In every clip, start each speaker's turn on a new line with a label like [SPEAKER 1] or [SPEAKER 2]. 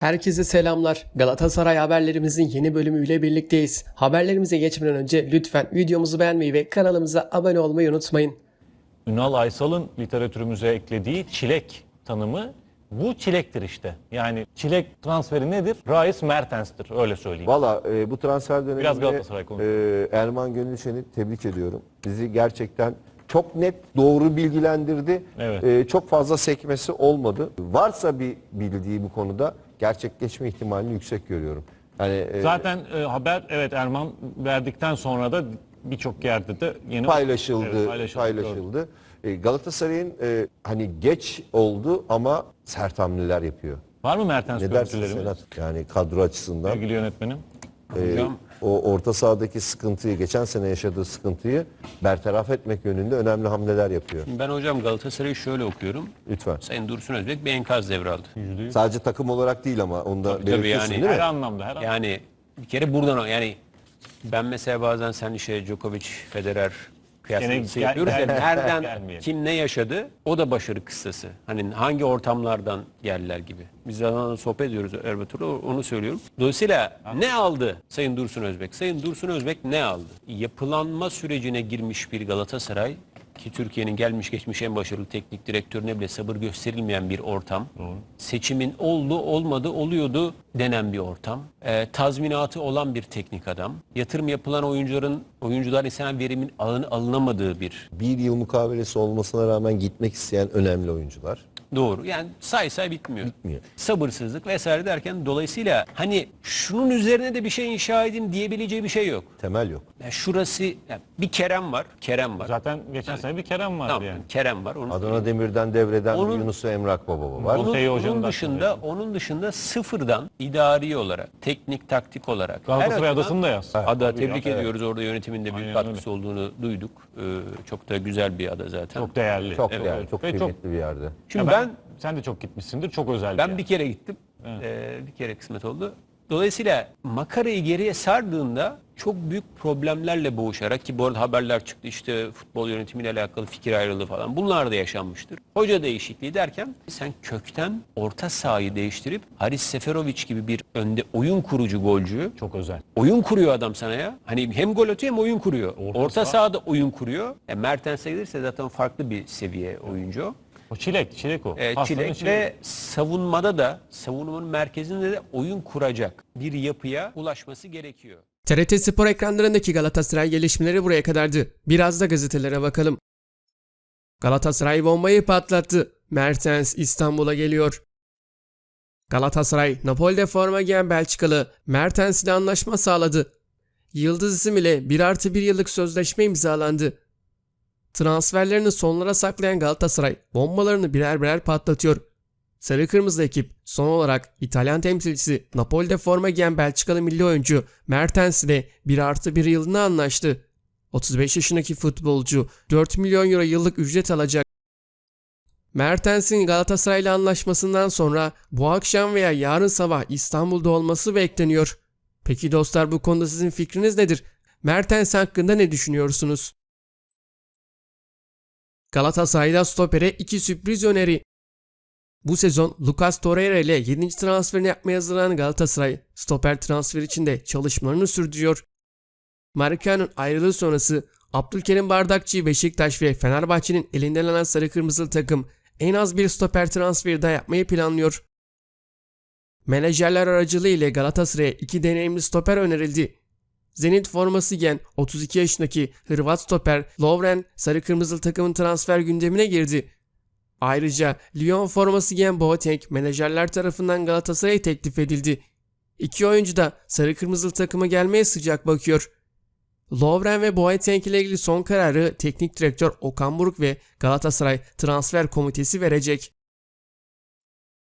[SPEAKER 1] Herkese selamlar. Galatasaray haberlerimizin yeni bölümüyle birlikteyiz. Haberlerimize geçmeden önce lütfen videomuzu beğenmeyi ve kanalımıza abone olmayı unutmayın.
[SPEAKER 2] Ünal Aysal'ın literatürümüze eklediği çilek tanımı bu çilektir işte. Yani çilek transferi nedir? Rais Mertens'tir öyle söyleyeyim.
[SPEAKER 3] Valla e, bu transfer döneminde
[SPEAKER 2] Biraz Galatasaray
[SPEAKER 3] e, Erman Gönülşen'i tebrik ediyorum. Bizi gerçekten çok net doğru bilgilendirdi.
[SPEAKER 2] Evet.
[SPEAKER 3] E, çok fazla sekmesi olmadı. Varsa bir bildiği bu konuda gerçekleşme ihtimalini yüksek görüyorum. Yani e,
[SPEAKER 2] Zaten e, haber evet Erman verdikten sonra da birçok yerde de yeni
[SPEAKER 3] paylaşıldı,
[SPEAKER 2] Evet,
[SPEAKER 3] paylaşıldı.
[SPEAKER 2] gördüm.
[SPEAKER 3] E, Galatasaray'ın e, hani geç oldu ama sert hamleler yapıyor.
[SPEAKER 2] Var mı Mertens
[SPEAKER 3] Ne
[SPEAKER 2] görüntülerimiz?
[SPEAKER 3] Senat? Yani kadro açısından.
[SPEAKER 2] Sevgili yönetmenim. Hocam.
[SPEAKER 3] o orta sahadaki sıkıntıyı, geçen sene yaşadığı sıkıntıyı bertaraf etmek yönünde önemli hamleler yapıyor.
[SPEAKER 4] Ben hocam Galatasaray'ı şöyle okuyorum.
[SPEAKER 3] Lütfen.
[SPEAKER 4] Sayın Dursun Özbek bir enkaz devraldı.
[SPEAKER 3] Sadece takım olarak değil ama onu da
[SPEAKER 4] tabii
[SPEAKER 3] belirtiyorsun
[SPEAKER 4] yani.
[SPEAKER 3] değil
[SPEAKER 2] Her
[SPEAKER 3] mi?
[SPEAKER 2] anlamda her anlamda.
[SPEAKER 4] Yani bir kere buradan yani ben mesela bazen sen şey Djokovic, Federer kıyaslaması
[SPEAKER 2] Gene gel-
[SPEAKER 4] yapıyoruz.
[SPEAKER 2] gel-
[SPEAKER 4] nereden
[SPEAKER 2] gelmeyelim.
[SPEAKER 4] kim ne yaşadı o da başarı kıstası. Hani hangi ortamlardan geldiler gibi. Biz zaten sohbet ediyoruz Erbatur'la onu söylüyorum. Dolayısıyla ne aldı Sayın Dursun Özbek? Sayın Dursun Özbek ne aldı? Yapılanma sürecine girmiş bir Galatasaray ki Türkiye'nin gelmiş geçmiş en başarılı teknik direktörüne bile sabır gösterilmeyen bir ortam. Seçimin oldu olmadı oluyordu denen bir ortam. Ee, tazminatı olan bir teknik adam. Yatırım yapılan oyuncuların oyuncular istenen verimin alın, alınamadığı bir
[SPEAKER 3] Bir yıl mukavelesi olmasına rağmen gitmek isteyen önemli oyuncular.
[SPEAKER 4] Doğru. Yani say say bitmiyor.
[SPEAKER 3] Bitmiyor.
[SPEAKER 4] Sabırsızlık vesaire derken dolayısıyla hani şunun üzerine de bir şey inşa edeyim diyebileceği bir şey yok.
[SPEAKER 3] Temel yok.
[SPEAKER 4] Yani şurası yani bir Kerem var. Kerem var.
[SPEAKER 2] Zaten geçen sene bir Kerem vardı
[SPEAKER 4] Tamam,
[SPEAKER 2] yani.
[SPEAKER 4] Kerem var. Onu
[SPEAKER 3] Adana Demir'den devreden
[SPEAKER 4] Onun-
[SPEAKER 3] bir Yunus ve Emrak Baba var.
[SPEAKER 2] Onun-
[SPEAKER 4] Onun,
[SPEAKER 2] Ortaya hocanın
[SPEAKER 4] onun
[SPEAKER 2] da
[SPEAKER 4] dışında onun dışında sıfırdan idari olarak, teknik taktik olarak
[SPEAKER 2] Galatasaray
[SPEAKER 4] açıdan-
[SPEAKER 2] adasını da yaz.
[SPEAKER 4] Ada
[SPEAKER 2] Tabii
[SPEAKER 4] tebrik ediyoruz. Orada yönetiminde büyük
[SPEAKER 2] Aynen
[SPEAKER 4] katkısı olduğunu duyduk. Ee, çok da güzel bir ada zaten.
[SPEAKER 2] Çok değerli.
[SPEAKER 3] Çok
[SPEAKER 2] Evet,
[SPEAKER 3] değerli, çok
[SPEAKER 2] Ve
[SPEAKER 3] kıymetli bir yerde.
[SPEAKER 4] Şimdi
[SPEAKER 2] Ya
[SPEAKER 4] ben
[SPEAKER 2] sen de çok gitmişsindir. Çok özel
[SPEAKER 4] ben
[SPEAKER 2] yer.
[SPEAKER 4] bir kere gittim. Ee, bir kere kısmet oldu. Dolayısıyla makarayı geriye sardığında çok büyük problemlerle boğuşarak ki bu arada haberler çıktı işte futbol yönetimiyle alakalı fikir ayrılığı falan bunlar da yaşanmıştır. Hoca değişikliği derken sen kökten orta sahayı değiştirip Haris Seferovic gibi bir önde oyun kurucu golcü
[SPEAKER 2] çok özel.
[SPEAKER 4] Oyun kuruyor adam sana ya. Hani hem gol atıyor hem oyun kuruyor.
[SPEAKER 2] Orta
[SPEAKER 4] Orta,
[SPEAKER 2] saha.
[SPEAKER 4] sahada oyun kuruyor. Yani Mertens'e gelirse zaten farklı bir seviye oyuncu. o.
[SPEAKER 2] Çilek, çilek o.
[SPEAKER 4] Ee, çilek ve savunmada da savunmanın merkezinde de oyun kuracak bir yapıya ulaşması gerekiyor.
[SPEAKER 1] TRT Spor ekranlarındaki Galatasaray gelişmeleri buraya kadardı. Biraz da gazetelere bakalım. Galatasaray bombayı patlattı. Mertens İstanbul'a geliyor. Galatasaray, Napoli'de forma giyen Belçikalı Mertens ile anlaşma sağladı. Yıldız isim ile 1 artı 1 yıllık sözleşme imzalandı. Transferlerini sonlara saklayan Galatasaray bombalarını birer birer patlatıyor. Sarı Kırmızı ekip son olarak İtalyan temsilcisi Napoli'de forma giyen Belçikalı milli oyuncu Mertens ile 1 artı 1 yılına anlaştı. 35 yaşındaki futbolcu 4 milyon euro yıllık ücret alacak. Mertens'in Galatasaray ile anlaşmasından sonra bu akşam veya yarın sabah İstanbul'da olması bekleniyor. Peki dostlar bu konuda sizin fikriniz nedir? Mertens hakkında ne düşünüyorsunuz? Galatasaray'da stopere iki sürpriz öneri. Bu sezon Lucas Torreira ile 7. transferini yapmaya hazırlanan Galatasaray, stoper transferi için de çalışmalarını sürdürüyor. Marika'nın ayrılığı sonrası Abdülkerim Bardakçı, Beşiktaş ve Fenerbahçe'nin elinden alan sarı kırmızılı takım en az bir stoper transferi daha yapmayı planlıyor. Menajerler aracılığı ile Galatasaray'a iki deneyimli stoper önerildi. Zenit forması giyen 32 yaşındaki Hırvat stoper Lovren sarı kırmızılı takımın transfer gündemine girdi. Ayrıca Lyon forması giyen Boateng menajerler tarafından Galatasaray'a teklif edildi. İki oyuncu da sarı kırmızılı takıma gelmeye sıcak bakıyor. Lovren ve Boateng ile ilgili son kararı teknik direktör Okan Buruk ve Galatasaray Transfer Komitesi verecek.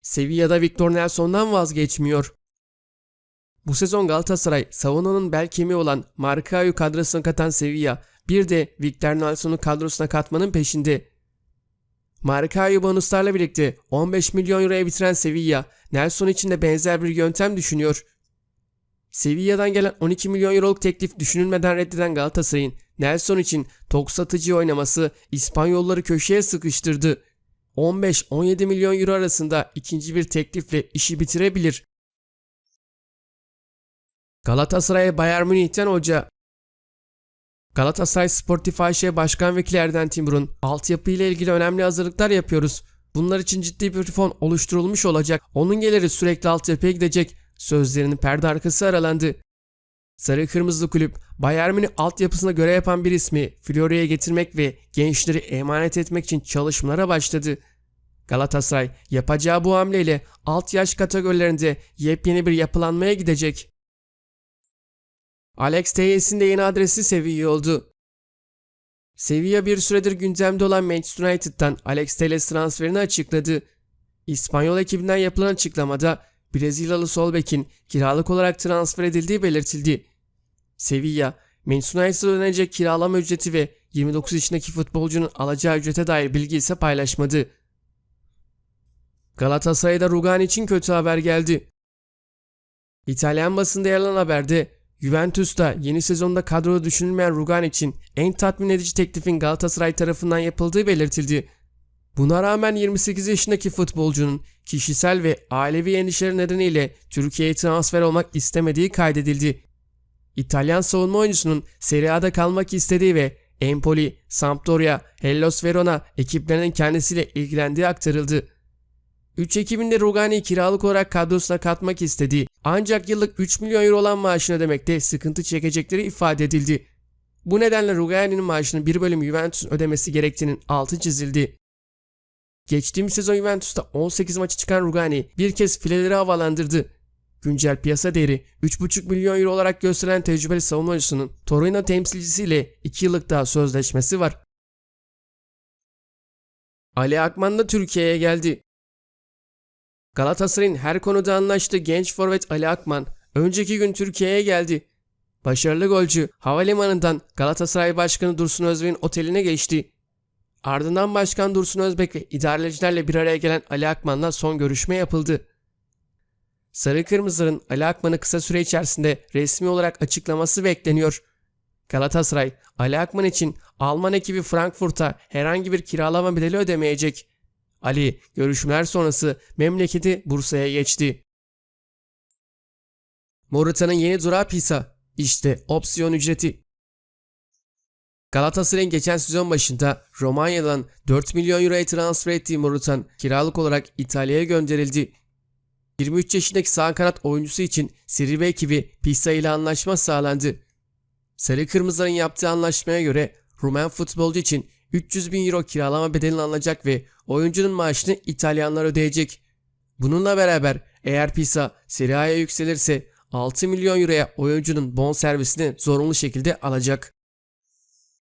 [SPEAKER 1] Sevilla'da Victor Nelson'dan vazgeçmiyor. Bu sezon Galatasaray savunmanın bel kemiği olan Marcao'yu kadrosuna katan Sevilla bir de Victor Nelson'u kadrosuna katmanın peşinde. Marcao'yu bonuslarla birlikte 15 milyon euroya bitiren Sevilla, Nelson için de benzer bir yöntem düşünüyor. Sevilla'dan gelen 12 milyon euroluk teklif düşünülmeden reddeden Galatasaray'ın Nelson için tok satıcı oynaması İspanyolları köşeye sıkıştırdı. 15-17 milyon euro arasında ikinci bir teklifle işi bitirebilir. Galatasaray Bayern Münih'ten hoca. Galatasaray Sportif AŞ Başkan Vekili Erden Timur'un altyapı ile ilgili önemli hazırlıklar yapıyoruz. Bunlar için ciddi bir fon oluşturulmuş olacak. Onun geliri sürekli altyapıya gidecek. Sözlerinin perde arkası aralandı. Sarı Kırmızı Kulüp, Bayern Münih altyapısına göre yapan bir ismi Florya'ya getirmek ve gençleri emanet etmek için çalışmalara başladı. Galatasaray yapacağı bu hamleyle alt yaş kategorilerinde yepyeni bir yapılanmaya gidecek. Alex Teyes'in de yeni adresi Sevilla oldu. Sevilla bir süredir gündemde olan Manchester United'dan Alex Telles transferini açıkladı. İspanyol ekibinden yapılan açıklamada Brezilyalı sol bekin kiralık olarak transfer edildiği belirtildi. Sevilla, Manchester United'a ödenecek kiralama ücreti ve 29 yaşındaki futbolcunun alacağı ücrete dair bilgi ise paylaşmadı. Galatasaray'da Rugani için kötü haber geldi. İtalyan basında yer alan haberde Juventus'ta yeni sezonda kadroda düşünülmeyen Rugani için en tatmin edici teklifin Galatasaray tarafından yapıldığı belirtildi. Buna rağmen 28 yaşındaki futbolcunun kişisel ve ailevi endişeleri nedeniyle Türkiye'ye transfer olmak istemediği kaydedildi. İtalyan savunma oyuncusunun Serie A'da kalmak istediği ve Empoli, Sampdoria, Hellas Verona ekiplerinin kendisiyle ilgilendiği aktarıldı. 3 Ekim'inde Rugani'yi kiralık olarak kadrosuna katmak istediği ancak yıllık 3 milyon euro olan maaşını ödemekte sıkıntı çekecekleri ifade edildi. Bu nedenle Rugani'nin maaşını bir bölüm Juventus'un ödemesi gerektiğinin altı çizildi. Geçtiğimiz sezon Juventus'ta 18 maçı çıkan Rugani bir kez fileleri havalandırdı. Güncel piyasa değeri 3,5 milyon euro olarak gösterilen tecrübeli savunma oyuncusunun Torino temsilcisiyle 2 yıllık daha sözleşmesi var. Ali Akman da Türkiye'ye geldi. Galatasaray'ın her konuda anlaştığı genç forvet Ali Akman önceki gün Türkiye'ye geldi. Başarılı golcü havalimanından Galatasaray Başkanı Dursun Özbek'in oteline geçti. Ardından Başkan Dursun Özbek ve idarecilerle bir araya gelen Ali Akman'la son görüşme yapıldı. Sarı Kırmızıların Ali Akman'ı kısa süre içerisinde resmi olarak açıklaması bekleniyor. Galatasaray, Ali Akman için Alman ekibi Frankfurt'a herhangi bir kiralama bedeli ödemeyecek. Ali görüşmeler sonrası memleketi Bursa'ya geçti. Morata'nın yeni durağı Pisa. İşte opsiyon ücreti. Galatasaray'ın geçen sezon başında Romanya'dan 4 milyon euroya transfer ettiği Morutan kiralık olarak İtalya'ya gönderildi. 23 yaşındaki sağ kanat oyuncusu için Serie B ekibi Pisa ile anlaşma sağlandı. Sarı Kırmızıların yaptığı anlaşmaya göre Rumen futbolcu için 300 bin euro kiralama bedelini alacak ve oyuncunun maaşını İtalyanlar ödeyecek. Bununla beraber eğer Pisa Serie A'ya yükselirse 6 milyon euroya oyuncunun bon servisini zorunlu şekilde alacak.